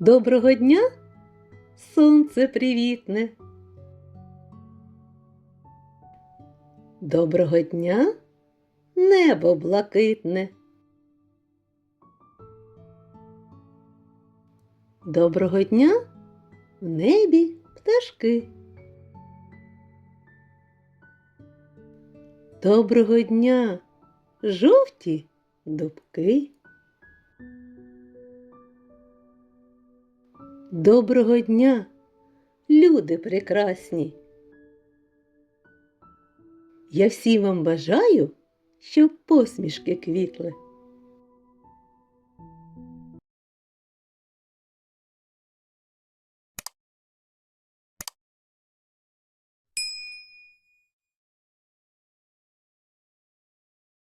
Доброго дня, сонце привітне. Доброго дня, небо блакитне. Доброго дня в небі пташки. Доброго дня, жовті дубки. Доброго дня, люди прекрасні. Я всім вам бажаю, щоб посмішки квітли.